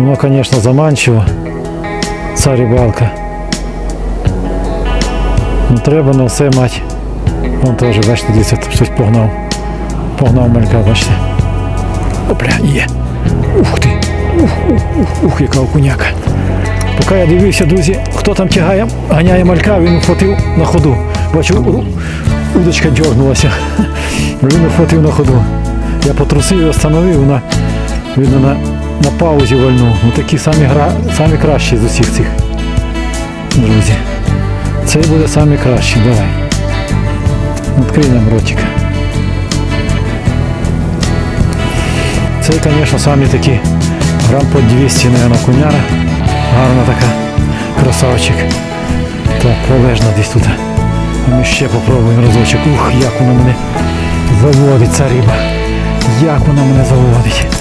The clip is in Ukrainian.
Воно, звісно, заманчиво. Ця рибалка. Ну треба на все мати. Вон теж, бачите, тут щось погнав. Погнав малька, бачите. Опля, є. Ух ти. Ух, ух, ух, ух, яка окуняка. Поки я дивився, друзі, хто там тягає, ганяє малька, він ухватив на ходу. Бачу, удочка дьорнулася. Він ухватив на ходу. Я потрусив і остановив, вона видно на, на паузі вальнув. Ну такі самі, гра, самі кращі з усіх цих. Друзі. Цей буде самі кращий, давай. Відкрий нам ротик. Цей, звісно, самі такі грам по 200, мабуть, куняра. Гарна така. Красавчик. Так, пролежна десь тут. Ми ще попробуємо разочок. Ух, як вона мене заводить, ця риба. Як вона мене заводить.